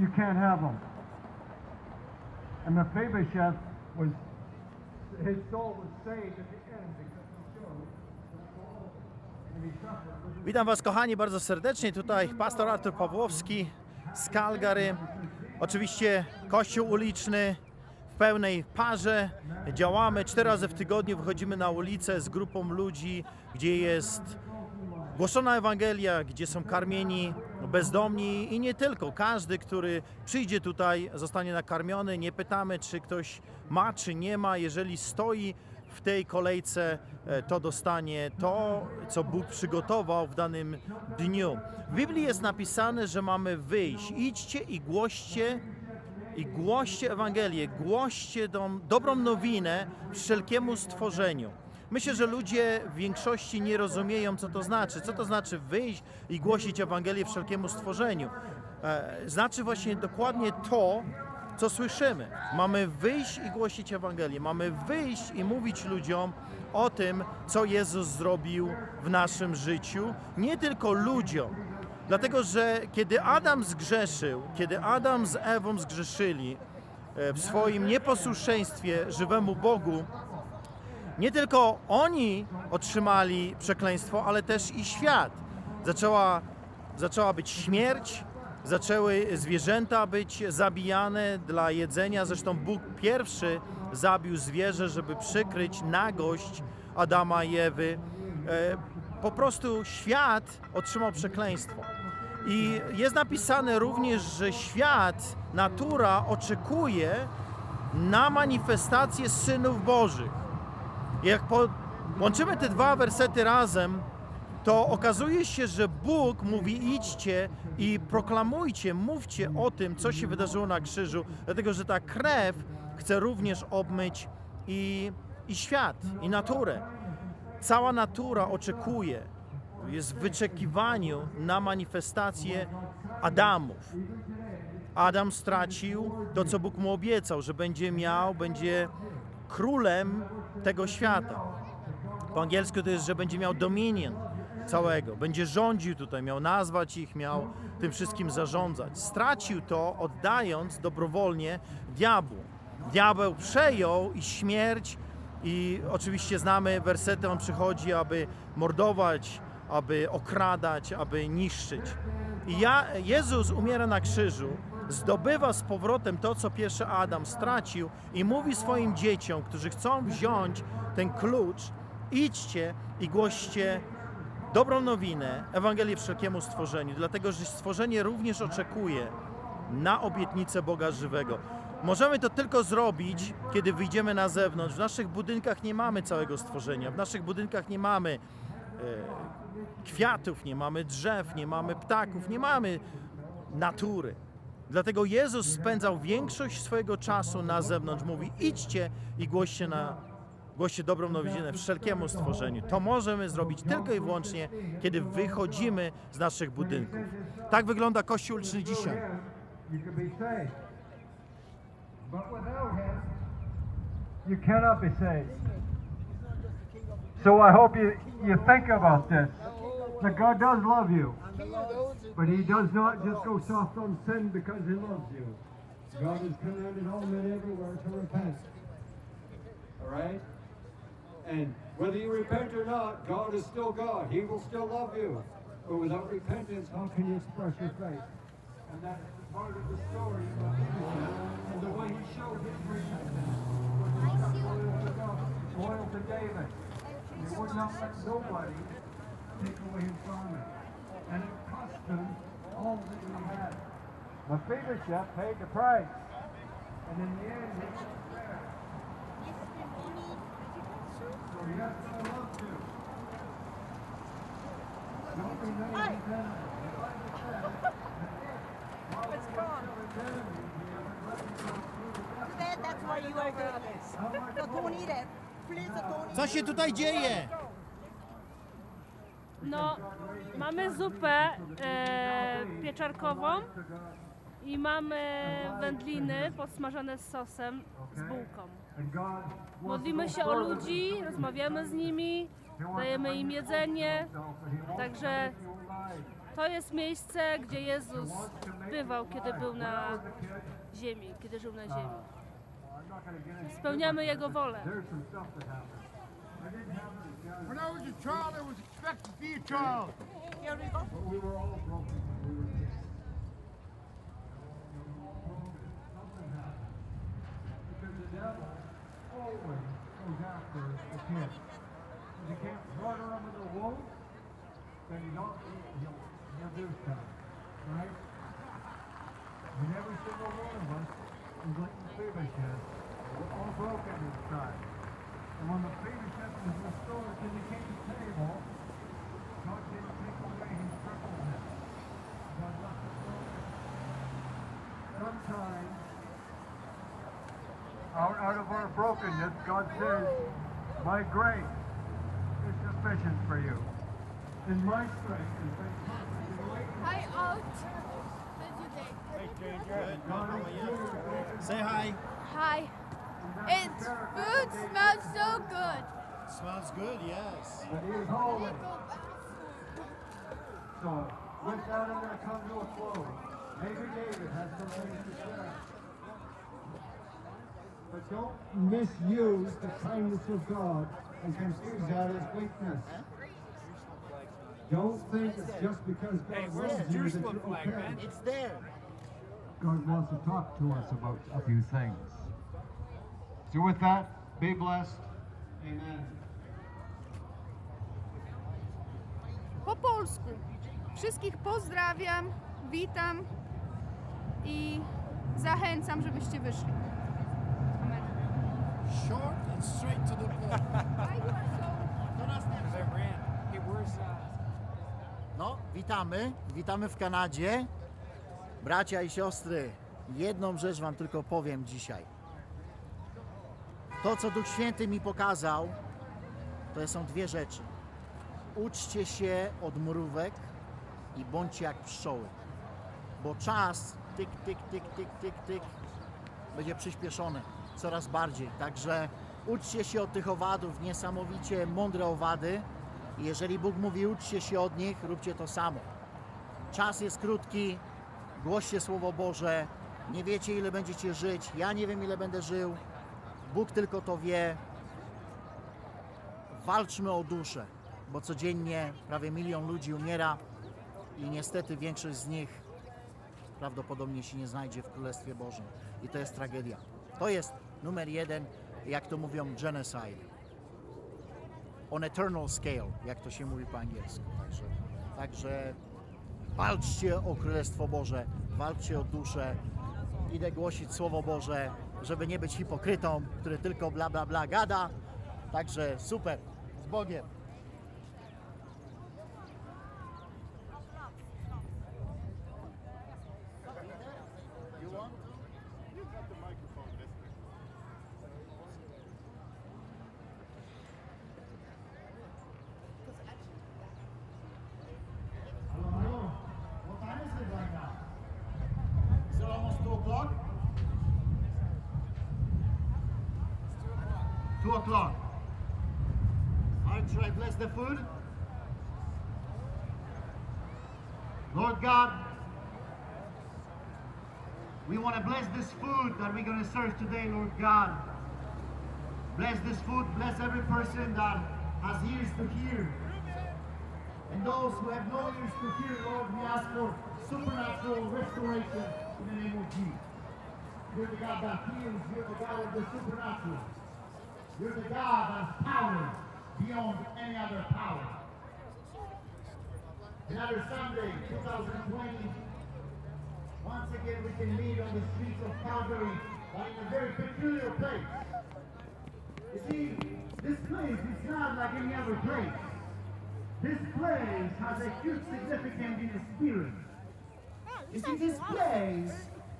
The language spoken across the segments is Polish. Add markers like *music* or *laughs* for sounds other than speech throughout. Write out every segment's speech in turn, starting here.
you can't have them. And Mephibosheth was, his soul was saved at the end because he showed. Witam Was kochani bardzo serdecznie. Tutaj pastor Artur Pawłowski z Calgary. Oczywiście kościół uliczny w pełnej parze. Działamy cztery razy w tygodniu, wychodzimy na ulicę z grupą ludzi, gdzie jest głoszona Ewangelia, gdzie są karmieni bezdomni i nie tylko. Każdy, który przyjdzie tutaj, zostanie nakarmiony. Nie pytamy, czy ktoś ma, czy nie ma. Jeżeli stoi w tej kolejce, e, to dostanie to, co Bóg przygotował w danym dniu. W Biblii jest napisane, że mamy wyjść. Idźcie i głoście i głoście Ewangelię, głoście dom, dobrą nowinę wszelkiemu stworzeniu. Myślę, że ludzie w większości nie rozumieją, co to znaczy. Co to znaczy wyjść i głosić Ewangelię wszelkiemu stworzeniu? E, znaczy właśnie dokładnie to, co słyszymy. Mamy wyjść i głosić Ewangelię. Mamy wyjść i mówić ludziom o tym, co Jezus zrobił w naszym życiu. Nie tylko ludziom, Dlatego, że kiedy Adam zgrzeszył, kiedy Adam z Ewą zgrzeszyli e, w swoim nieposłuszeństwie żywemu Bogu, nie tylko oni otrzymali przekleństwo, ale też i świat. Zaczęła, zaczęła być śmierć, zaczęły zwierzęta być zabijane dla jedzenia. Zresztą Bóg pierwszy zabił zwierzę, żeby przykryć nagość Adama i Ewy. E, Po prostu świat otrzymał przekleństwo. I jest napisane również, że świat, natura oczekuje na manifestację synów Bożych. Jak połączymy te dwa wersety razem, to okazuje się, że Bóg mówi: idźcie i proklamujcie, mówcie o tym, co się wydarzyło na krzyżu, dlatego że ta krew chce również obmyć i, i świat, i naturę. Cała natura oczekuje, jest w wyczekiwaniu na manifestację Adamów. Adam stracił to, co Bóg mu obiecał, że będzie miał, będzie królem tego świata. Po angielsku to jest, że będzie miał dominion całego, będzie rządził tutaj, miał nazwać ich, miał tym wszystkim zarządzać. Stracił to, oddając dobrowolnie diabłu. Diabeł przejął i śmierć, i oczywiście znamy wersety, on przychodzi, aby mordować, aby okradać, aby niszczyć. I ja, Jezus umiera na krzyżu, zdobywa z powrotem to, co pierwszy Adam stracił i mówi swoim dzieciom, którzy chcą wziąć ten klucz, idźcie i głoście dobrą nowinę, Ewangelię wszelkiemu stworzeniu, dlatego że stworzenie również oczekuje na obietnicę Boga żywego. Możemy to tylko zrobić, kiedy wyjdziemy na zewnątrz. W naszych budynkach nie mamy całego stworzenia, w naszych budynkach nie mamy e, kwiatów, nie mamy drzew, nie mamy ptaków, nie mamy natury. Dlatego Jezus spędzał większość swojego czasu na zewnątrz. Mówi: idźcie i głoście, na, głoście dobrą nowinę wszelkiemu stworzeniu. To możemy zrobić tylko i wyłącznie, kiedy wychodzimy z naszych budynków. Tak wygląda Kościół uliczny dzisiaj. You cannot be saved. So I hope you, you think about this. That God does love you. But he does not just go soft on sin because he loves you. God has commanded all men everywhere to repent. All right? And whether you repent or not, God is still God. He will still love you. But without repentance, how can you express your faith? And that's part of the story of Mephibosheth and the way he showed his repentance. loyal to Loyal to David. He would not let nobody take away his garment. And it cost him all that he had. Mephibosheth paid the price. And in the end, he was there. So you have to love to. Don't be made of his enemy. The Bible says, It's gone. That, that's why you are there. So don't eat it. Please don't eat Co się tutaj dzieje? No, mamy zupę e, pieczarkową i mamy wędliny podsmażone z sosem z bułką. Modlimy się o ludzi, rozmawiamy z nimi, dajemy im jedzenie, także To jest miejsce, gdzie Jezus bywał, kiedy był na ziemi, kiedy żył na ziemi. Spełniamy Jego wolę. When I was a child, I was expected to be a child. Here we go. But we were all broken when we were kids. Something happened. Because the devil always goes after the kid. If you can't slaughter him with a wolf, then you don't, he'll, he'll do stuff. Right? And every single one of us is like the Mephibosheth. We're all broken inside. And when the Mephibosheth was restored to the king's table, God didn't take away his crippleness. God left it broken. Sometimes, out, out of our brokenness, God says, My grace is sufficient for you. And my strength is made perfect in weakness. Hi out today. God is here. Say hi. Hi. Its food smells so good. Smells good, yes. But he holy. So, with that, I'm going to come to a close. Maybe David has some things to share. But don't misuse the kindness of God and confuse that as weakness. Don't think it's just because God loves you that you're okay. It's there. God wants to talk to us about a few things. So with that, be blessed. Amen. Po polsku. Wszystkich pozdrawiam, witam i zachęcam, żebyście wyszli. Amen. Short and straight to the point. *laughs* So No, witamy. Witamy w Kanadzie. Bracia i siostry, jedną rzecz Wam tylko powiem dzisiaj. To, co Duch Święty mi pokazał, to są dwie rzeczy. Uczcie się od mrówek i bądźcie jak pszczoły. Bo czas, tyk, tyk, tyk, tyk, tyk, tyk, będzie przyspieszony coraz bardziej. Także uczcie się od tych owadów, niesamowicie mądre owady. Jeżeli Bóg mówi, uczcie się od nich, róbcie to samo. Czas jest krótki, głoście Słowo Boże. Nie wiecie, ile będziecie żyć. Ja nie wiem, ile będę żył. Bóg tylko to wie. Walczmy o duszę, bo codziennie prawie milion ludzi umiera i niestety większość z nich prawdopodobnie się nie znajdzie w Królestwie Bożym. I to jest tragedia. To jest numer jeden, jak to mówią, genocide. On eternal scale, jak to się mówi po angielsku. Także, także walczcie o Królestwo Boże, walczcie o duszę. Idę głosić Słowo Boże, żeby nie być hipokrytą, który tylko bla bla bla gada. Także super, z Bogiem. O'clock. Alright, should I bless the food? Lord God, we want to bless this food that we're going to serve today, Lord God. Bless this food, bless every person that has ears to hear. And those who have no ears to hear, Lord, we ask for supernatural restoration in the name of Jesus. You're the God that heals. You're God of the supernatural. You're the God that has power beyond any other power. Another Sunday, 2020. Once again, we can meet on the streets of Calgary, but in a very peculiar place. You see, this place is not like any other place. This place has a huge significance in the spirit. You see, this place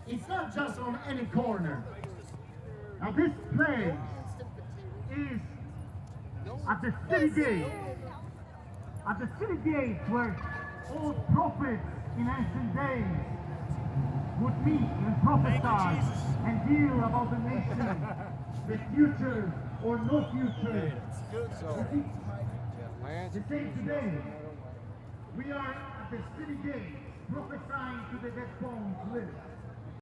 is not just on any corner. Now, this place is at the city gate. At the city gate where all prophets in ancient days would meet and prophesy and deal about the nation, the future or no future. The same today. We are at the city gate, prophesying to the dead bones live.